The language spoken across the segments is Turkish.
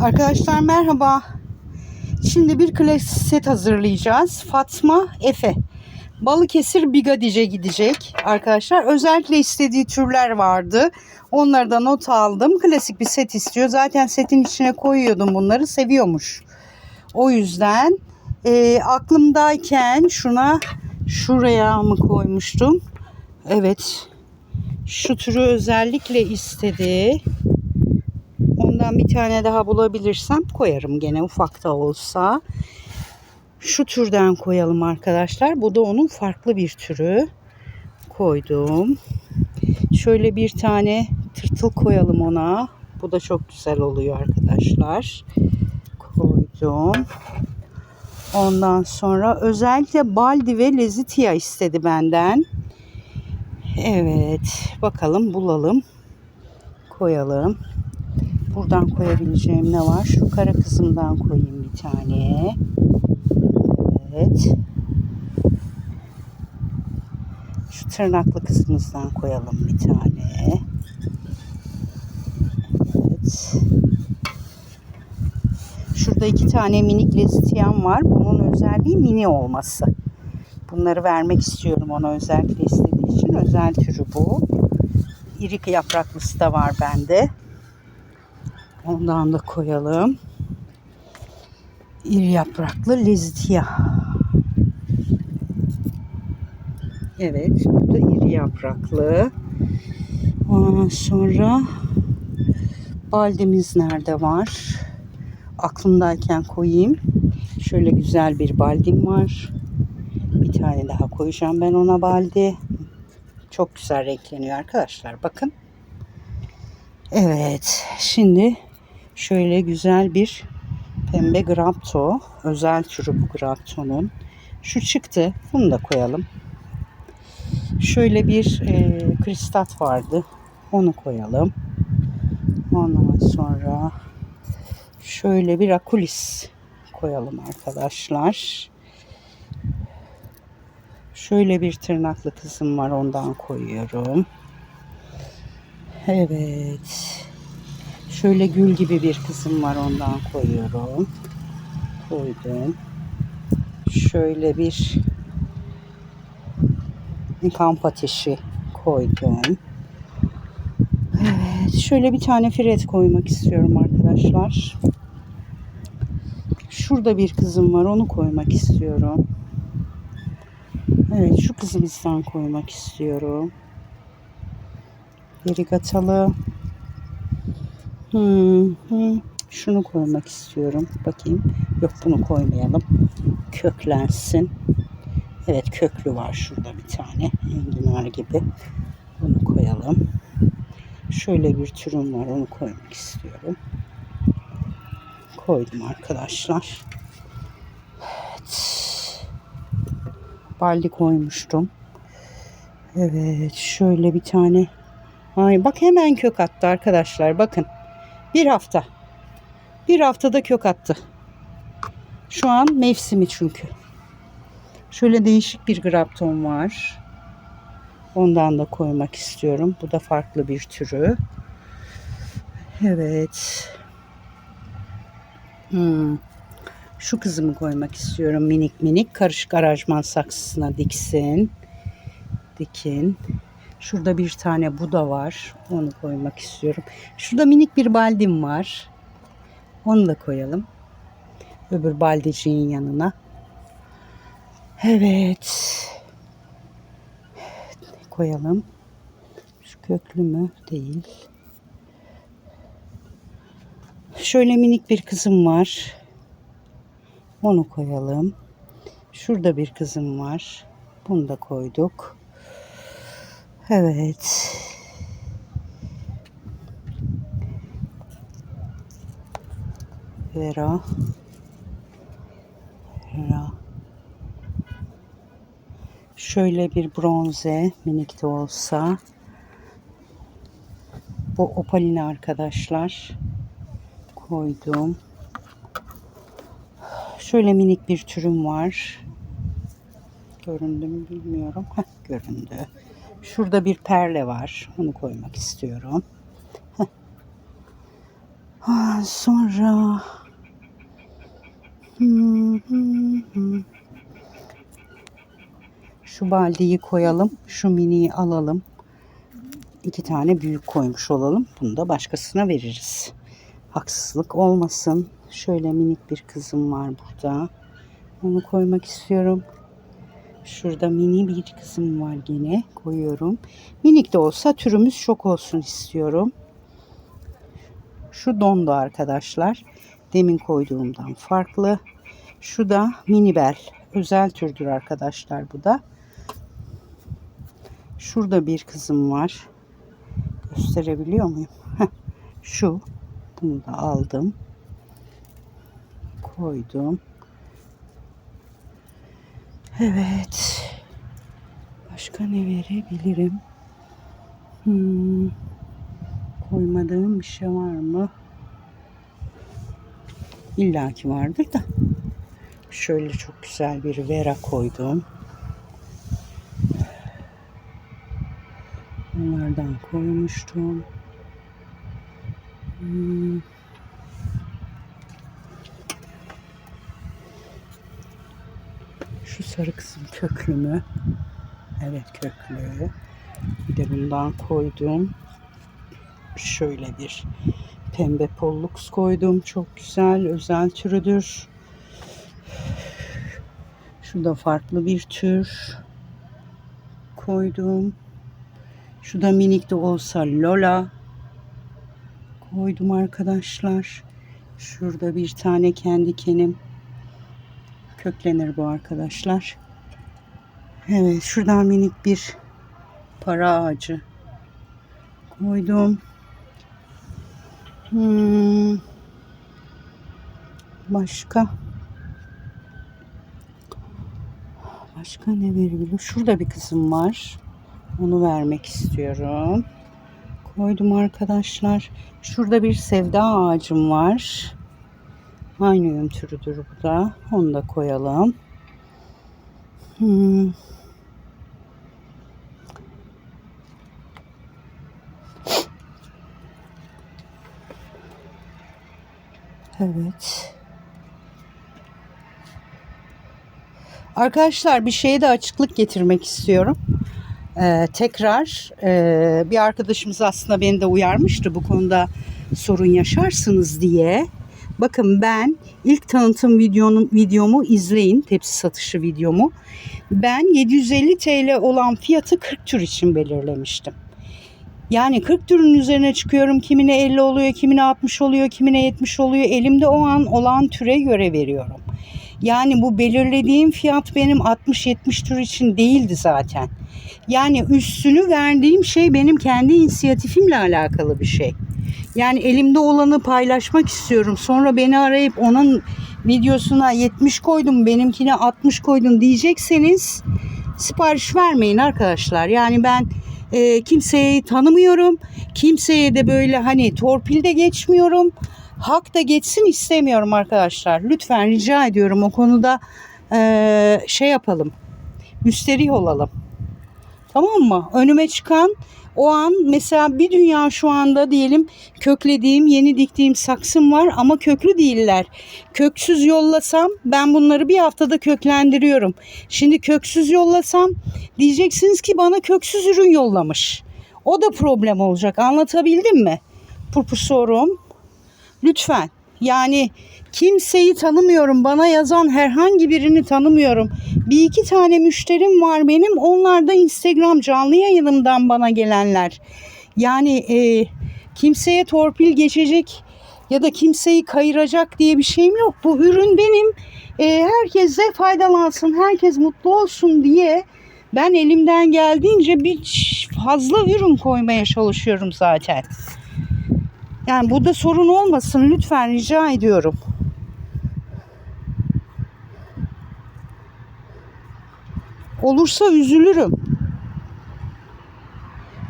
Arkadaşlar merhaba. Şimdi bir klasik set hazırlayacağız. Fatma Efe. Balıkesir Bigadice gidecek arkadaşlar. Özellikle istediği türler vardı. Onları da not aldım. Klasik bir set istiyor. Zaten setin içine koyuyordum bunları. Seviyormuş. O yüzden e, aklımdayken şuna şuraya mı koymuştum? Evet. Şu türü özellikle istedi. Ondan bir tane daha bulabilirsem koyarım gene ufak da olsa. Şu türden koyalım arkadaşlar. Bu da onun farklı bir türü. Koydum. Şöyle bir tane tırtıl koyalım ona. Bu da çok güzel oluyor arkadaşlar. Koydum. Ondan sonra özellikle baldi ve lezitia istedi benden. Evet. Bakalım bulalım. Koyalım. Buradan koyabileceğim ne var? Şu kara kızımdan koyayım bir tane. Evet. Şu tırnaklı kısmımızdan koyalım bir tane. Evet. Şurada iki tane minik lezitiyen var. Bunun özelliği mini olması. Bunları vermek istiyorum ona özellikle istediği için. Özel türü bu. İri yapraklısı da var bende. Ondan da koyalım. İri yapraklı lezitia. Evet, bu da iri yapraklı. Ondan sonra baldemiz nerede var? Aklımdayken koyayım. Şöyle güzel bir baldim var. Bir tane daha koyacağım ben ona baldi. Çok güzel renkleniyor arkadaşlar. Bakın. Evet. Şimdi şöyle güzel bir pembe grapto. Özel türü bu graptonun. Şu çıktı. Bunu da koyalım. Şöyle bir e, kristat vardı. Onu koyalım. Ondan sonra şöyle bir akulis koyalım arkadaşlar. Şöyle bir tırnaklı kızım var ondan koyuyorum. Evet. Şöyle gül gibi bir kızım var ondan koyuyorum. Koydum. Şöyle bir kamp ateşi koydum. Evet, şöyle bir tane firet koymak istiyorum arkadaşlar. Şurada bir kızım var onu koymak istiyorum. Evet şu kızımızdan koymak istiyorum. Verigatalı. Hmm. Şunu koymak istiyorum. Bakayım. Yok bunu koymayalım. Köklensin. Evet köklü var şurada bir tane. Enginar gibi. Bunu koyalım. Şöyle bir türüm var onu koymak istiyorum. Koydum arkadaşlar. Evet. Baldi koymuştum. Evet şöyle bir tane. Ay bak hemen kök attı arkadaşlar bakın. Bir hafta. Bir haftada kök attı. Şu an mevsimi çünkü. Şöyle değişik bir grapton var. Ondan da koymak istiyorum. Bu da farklı bir türü. Evet. Hmm. Şu kızımı koymak istiyorum minik minik. Karışık aranjman saksısına diksin. Dikin. Şurada bir tane Buda var. Onu koymak istiyorum. Şurada minik bir baldim var. Onu da koyalım. Öbür baldeciğin yanına. Evet. Koyalım. Şu köklü mü? Değil. Şöyle minik bir kızım var. Onu koyalım. Şurada bir kızım var. Bunu da koyduk. Evet. Vera. Vera. Şöyle bir bronze minik de olsa. Bu opalini arkadaşlar. Koydum. Şöyle minik bir türüm var. Göründü mü bilmiyorum. Heh, göründü. Şurada bir perle var. Onu koymak istiyorum. Sonra şu baldeyi koyalım. Şu miniyi alalım. İki tane büyük koymuş olalım. Bunu da başkasına veririz. Haksızlık olmasın. Şöyle minik bir kızım var burada. Onu koymak istiyorum. Şurada mini bir kızım var gene. Koyuyorum. Minik de olsa türümüz çok olsun istiyorum. Şu dondu arkadaşlar. Demin koyduğumdan farklı. Şu da minibel. Özel türdür arkadaşlar bu da. Şurada bir kızım var. Gösterebiliyor muyum? Şu. Bunu da aldım. Koydum. Evet. Başka ne verebilirim? Hmm. Koymadığım bir şey var mı? İlla ki vardır da. Şöyle çok güzel bir vera koydum. Bunlardan koymuştum. Hmm. Şu sarı kısım köklü mü? Evet köklü. Bir de bundan koydum. Şöyle bir pembe pollux koydum. Çok güzel. Özel türüdür. Şu da farklı bir tür. Koydum. Şu da minik de olsa Lola. Koydum arkadaşlar. Şurada bir tane kendi kenim. Köklenir bu arkadaşlar. Evet şuradan minik bir para ağacı koydum. Hmm. Başka Başka ne verebilirim? Şurada bir kızım var. Onu vermek istiyorum. Koydum arkadaşlar. Şurada bir sevda ağacım var. Aynı türüdür bu da. Onu da koyalım. Hmm. Evet. Arkadaşlar bir şeye de açıklık getirmek istiyorum. Ee, tekrar e, bir arkadaşımız aslında beni de uyarmıştı bu konuda sorun yaşarsınız diye. Bakın ben ilk tanıtım videonun videomu izleyin tepsi satışı videomu. Ben 750 TL olan fiyatı 40 tür için belirlemiştim. Yani 40 türün üzerine çıkıyorum. Kimine 50 oluyor, kimine 60 oluyor, kimine 70 oluyor. Elimde o an olan türe göre veriyorum. Yani bu belirlediğim fiyat benim 60-70 tür için değildi zaten. Yani üstünü verdiğim şey benim kendi inisiyatifimle alakalı bir şey. Yani elimde olanı paylaşmak istiyorum. Sonra beni arayıp onun videosuna 70 koydum, benimkine 60 koydum diyecekseniz sipariş vermeyin arkadaşlar. Yani ben e, kimseyi tanımıyorum. Kimseye de böyle hani torpilde geçmiyorum. Hak da geçsin istemiyorum arkadaşlar. Lütfen rica ediyorum o konuda e, şey yapalım. Müsterih olalım. Tamam mı? Önüme çıkan o an mesela bir dünya şu anda diyelim köklediğim, yeni diktiğim saksım var ama köklü değiller. Köksüz yollasam ben bunları bir haftada köklendiriyorum. Şimdi köksüz yollasam diyeceksiniz ki bana köksüz ürün yollamış. O da problem olacak. Anlatabildim mi? Purpusorum. Lütfen. Yani kimseyi tanımıyorum. Bana yazan herhangi birini tanımıyorum. Bir iki tane müşterim var benim. Onlar da Instagram canlı yayınımdan bana gelenler. Yani e, kimseye torpil geçecek ya da kimseyi kayıracak diye bir şeyim yok. Bu ürün benim. E, herkes de faydalansın, herkes mutlu olsun diye ben elimden geldiğince bir fazla ürün koymaya çalışıyorum zaten. Yani burada sorun olmasın lütfen rica ediyorum. Olursa üzülürüm.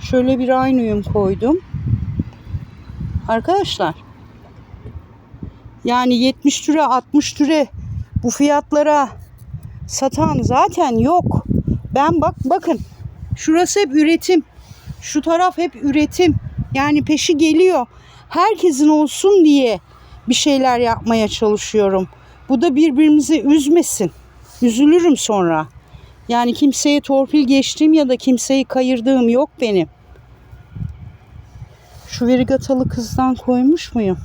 Şöyle bir aynı uyum koydum. Arkadaşlar yani 70 türe 60 türe bu fiyatlara satan zaten yok. Ben bak bakın şurası hep üretim. Şu taraf hep üretim. Yani peşi geliyor. Herkesin olsun diye bir şeyler yapmaya çalışıyorum. Bu da birbirimizi üzmesin. Üzülürüm sonra. Yani kimseye torpil geçtiğim ya da kimseyi kayırdığım yok benim. Şu verigatalı kızdan koymuş muyum?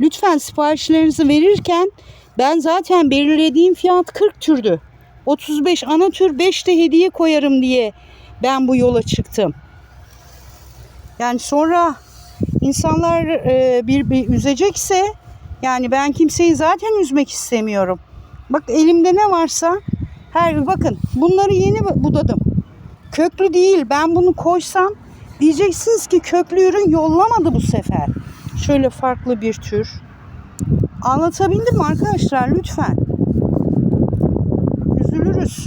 Lütfen siparişlerinizi verirken ben zaten belirlediğim fiyat 40 türdü. 35 ana tür 5 de hediye koyarım diye ben bu yola çıktım. Yani sonra insanlar e, bir, bir üzecekse yani ben kimseyi zaten üzmek istemiyorum. Bak elimde ne varsa her bakın bunları yeni budadım. Köklü değil. Ben bunu koysam diyeceksiniz ki köklü ürün yollamadı bu sefer. Şöyle farklı bir tür. Anlatabildim mi arkadaşlar lütfen? Üzülürüz.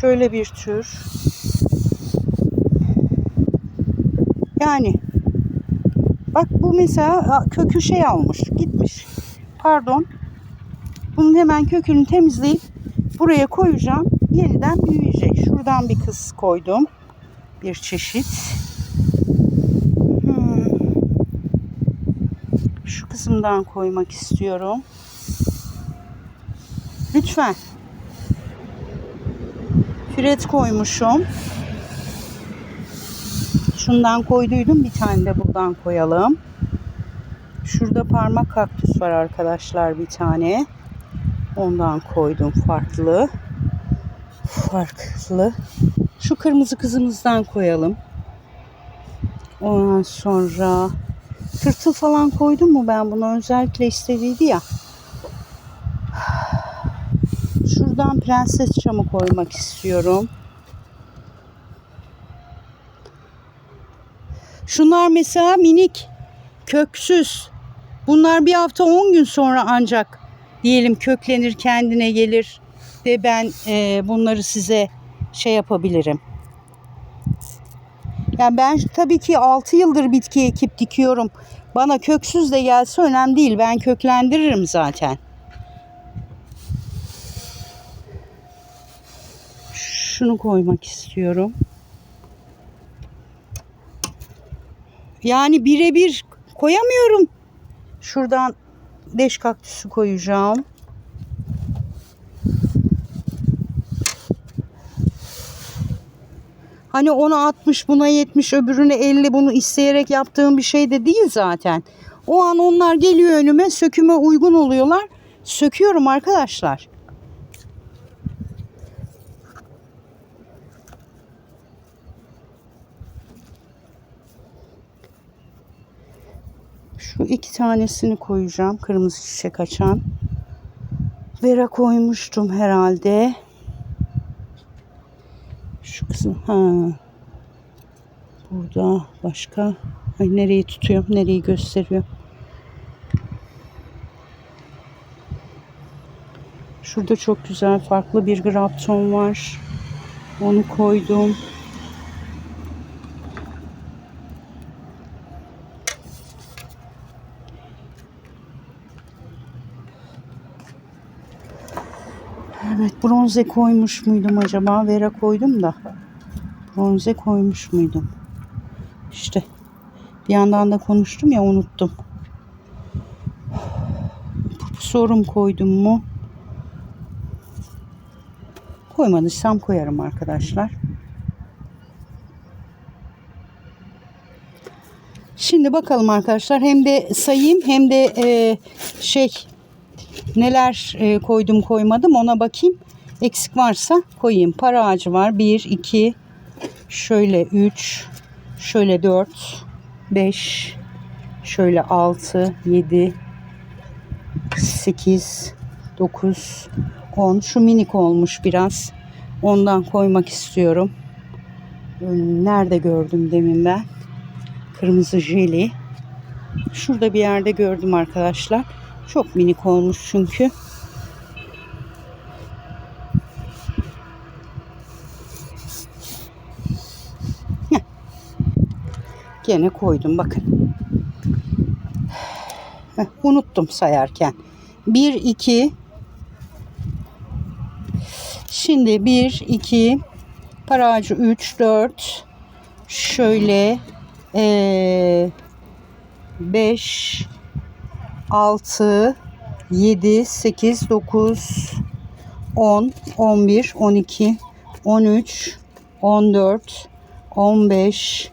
Şöyle bir tür. Yani bak bu mesela kökü şey almış gitmiş. Pardon. Bunun hemen kökünü temizleyip buraya koyacağım. Yeniden büyüyecek. Şuradan bir kız koydum. Bir çeşit. Hmm. Şu kısımdan koymak istiyorum. Lütfen. Firet koymuşum. Şundan koyduydum. Bir tane de buradan koyalım. Şurada parmak kaktüs var arkadaşlar bir tane. Ondan koydum farklı. Farklı. Şu kırmızı kızımızdan koyalım. Ondan sonra tırtıl falan koydum mu ben bunu özellikle istediydi ya. Şuradan prenses çamı koymak istiyorum. Şunlar mesela minik, köksüz. Bunlar bir hafta 10 gün sonra ancak diyelim köklenir kendine gelir de ben e, bunları size şey yapabilirim. Yani ben tabii ki 6 yıldır bitki ekip dikiyorum. Bana köksüz de gelse önemli değil. Ben köklendiririm zaten. Şunu koymak istiyorum. Yani birebir koyamıyorum. Şuradan deş kaktüsü koyacağım. Hani ona 60 buna 70 öbürüne 50 bunu isteyerek yaptığım bir şey de değil zaten. O an onlar geliyor önüme söküme uygun oluyorlar. Söküyorum arkadaşlar. Şu iki tanesini koyacağım. Kırmızı çiçek açan. Vera koymuştum herhalde. Şu kısım. Ha. Burada başka. Ay nereyi tutuyorum? Nereyi gösteriyor? Şurada çok güzel farklı bir grapton var. Onu koydum. Bronze koymuş muydum acaba? Vera koydum da. Bronze koymuş muydum? İşte bir yandan da konuştum ya unuttum. Sorum koydum mu? Koymadıysam koyarım arkadaşlar. Şimdi bakalım arkadaşlar hem de sayayım hem de e, şey neler e, koydum koymadım ona bakayım. Eksik varsa koyayım. Para ağacı var. 1, 2, şöyle 3, şöyle 4, 5, şöyle 6, 7, 8, 9, 10. Şu minik olmuş biraz. Ondan koymak istiyorum. Nerede gördüm demin ben? Kırmızı jeli. Şurada bir yerde gördüm arkadaşlar. Çok minik olmuş çünkü. Gene koydum bakın. Heh, unuttum sayarken. 1 2 Şimdi 1 2 paracı 3 4 şöyle ee, 5 6 7 8 9 10 11 12 13 14 15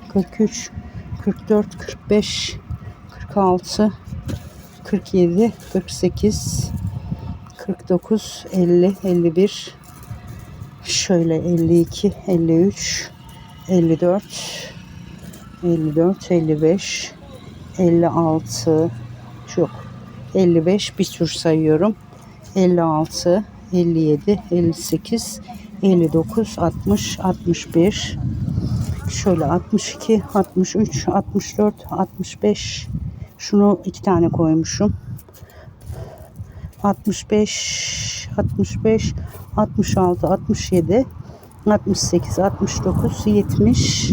43 44 45 46 47 48 49 50 51 şöyle 52 53 54 54 55 56 çok 55 bir tür sayıyorum. 56 57 58 59 60 61 şöyle 62 63 64 65 şunu iki tane koymuşum 65 65 66 67 68 69 70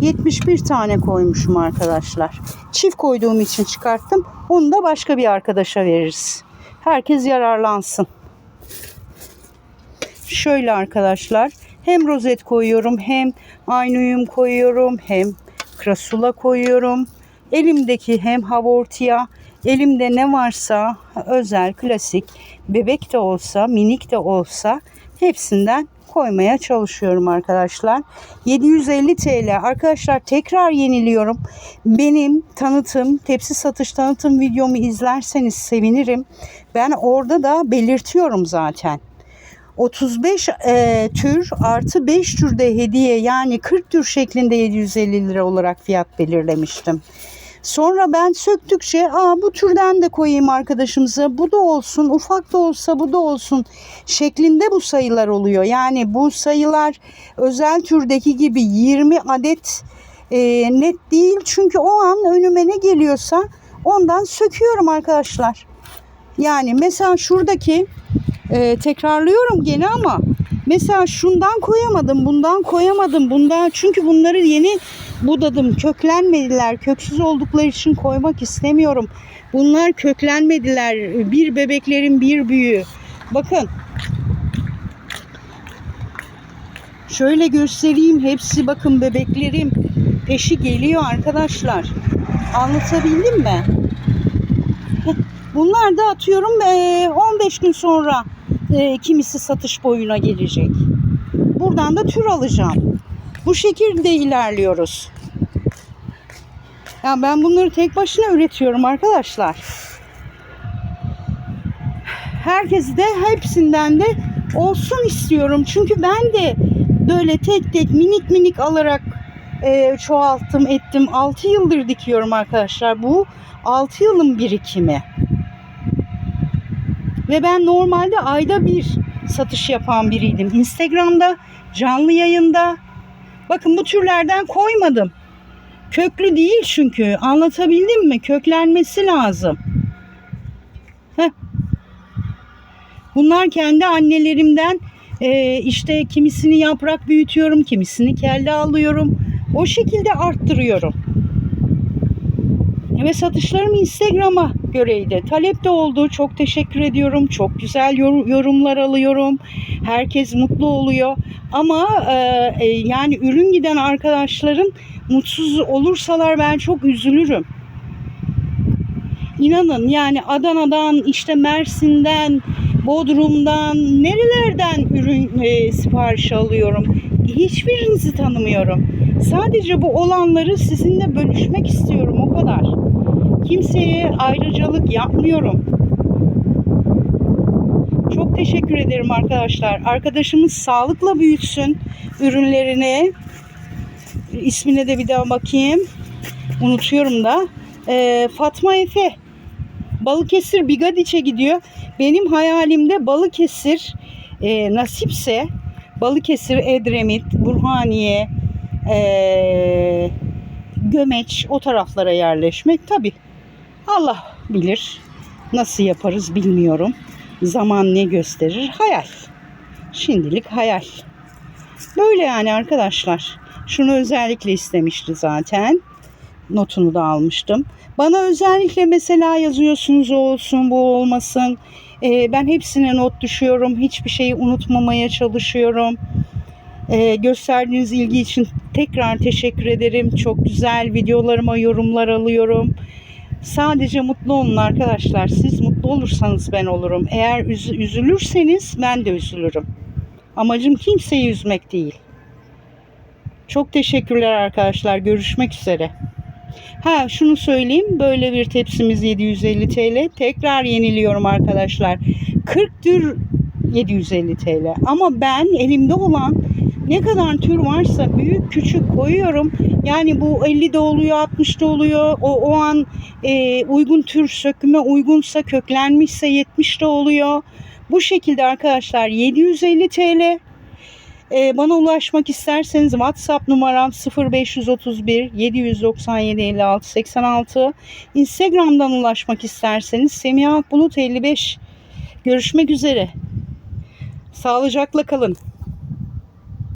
71 tane koymuşum arkadaşlar. Çift koyduğum için çıkarttım. Onu da başka bir arkadaşa veririz. Herkes yararlansın. Şöyle arkadaşlar hem rozet koyuyorum hem aynuyum koyuyorum hem krasula koyuyorum. Elimdeki hem havortiya elimde ne varsa özel klasik bebek de olsa minik de olsa hepsinden koymaya çalışıyorum arkadaşlar. 750 TL arkadaşlar tekrar yeniliyorum. Benim tanıtım tepsi satış tanıtım videomu izlerseniz sevinirim. Ben orada da belirtiyorum zaten. 35 e, tür artı 5 türde hediye yani 40 tür şeklinde 750 lira olarak fiyat belirlemiştim. Sonra ben söktükçe Aa, bu türden de koyayım arkadaşımıza bu da olsun ufak da olsa bu da olsun şeklinde bu sayılar oluyor. Yani bu sayılar özel türdeki gibi 20 adet e, net değil çünkü o an önüme ne geliyorsa ondan söküyorum arkadaşlar. Yani mesela şuradaki e, tekrarlıyorum gene ama mesela şundan koyamadım, bundan koyamadım, bundan çünkü bunları yeni budadım, köklenmediler. Köksüz oldukları için koymak istemiyorum. Bunlar köklenmediler. Bir bebeklerin bir büyüğü. Bakın. Şöyle göstereyim. Hepsi bakın bebeklerim. Peşi geliyor arkadaşlar. Anlatabildim mi? Bunlar da atıyorum 15 gün sonra kimisi satış boyuna gelecek. Buradan da tür alacağım. Bu şekilde ilerliyoruz. Ya ben bunları tek başına üretiyorum arkadaşlar. Herkes de hepsinden de olsun istiyorum. Çünkü ben de böyle tek tek minik minik alarak e, çoğalttım ettim. 6 yıldır dikiyorum arkadaşlar. Bu 6 yılın birikimi. Ve ben normalde ayda bir satış yapan biriydim. Instagram'da, canlı yayında. Bakın bu türlerden koymadım. Köklü değil çünkü. Anlatabildim mi? Köklenmesi lazım. Heh. Bunlar kendi annelerimden e, işte kimisini yaprak büyütüyorum, kimisini kelle alıyorum. O şekilde arttırıyorum. Ve satışlarım Instagram'a göreydi. Talep de oldu. Çok teşekkür ediyorum. Çok güzel yorumlar alıyorum. Herkes mutlu oluyor. Ama e, yani ürün giden arkadaşların mutsuz olursalar ben çok üzülürüm. İnanın yani Adana'dan, işte Mersin'den, Bodrum'dan, nerelerden ürün e, sipariş alıyorum. Hiçbirinizi tanımıyorum. Sadece bu olanları sizinle bölüşmek istiyorum o kadar. Kimseye ayrıcalık yapmıyorum. Çok teşekkür ederim arkadaşlar. Arkadaşımız sağlıkla büyütsün ürünlerini. İsmine de bir daha bakayım. Unutuyorum da. Ee, Fatma Efe. Balıkesir Bigadiç'e gidiyor. Benim hayalimde Balıkesir e, nasipse Balıkesir, Edremit, Burhaniye, e, Gömeç o taraflara yerleşmek tabi Allah bilir. Nasıl yaparız bilmiyorum. Zaman ne gösterir? Hayal. Şimdilik hayal. Böyle yani arkadaşlar. Şunu özellikle istemişti zaten. Notunu da almıştım. Bana özellikle mesela yazıyorsunuz olsun bu olmasın. Ee, ben hepsine not düşüyorum. Hiçbir şeyi unutmamaya çalışıyorum. Ee, gösterdiğiniz ilgi için tekrar teşekkür ederim. Çok güzel videolarıma yorumlar alıyorum. Sadece mutlu olun arkadaşlar. Siz mutlu olursanız ben olurum. Eğer üz- üzülürseniz ben de üzülürüm. Amacım kimseyi üzmek değil. Çok teşekkürler arkadaşlar. Görüşmek üzere. Ha şunu söyleyeyim. Böyle bir tepsimiz 750 TL. Tekrar yeniliyorum arkadaşlar. 40 tür 750 TL. Ama ben elimde olan ne kadar tür varsa büyük küçük koyuyorum. Yani bu 50 de oluyor 60 da oluyor. O, o an e, uygun tür söküme uygunsa köklenmişse 70 de oluyor. Bu şekilde arkadaşlar 750 TL. Ee, bana ulaşmak isterseniz WhatsApp numaram 0531 797 56 86. Instagram'dan ulaşmak isterseniz Semiha Bulut 55. Görüşmek üzere. Sağlıcakla kalın.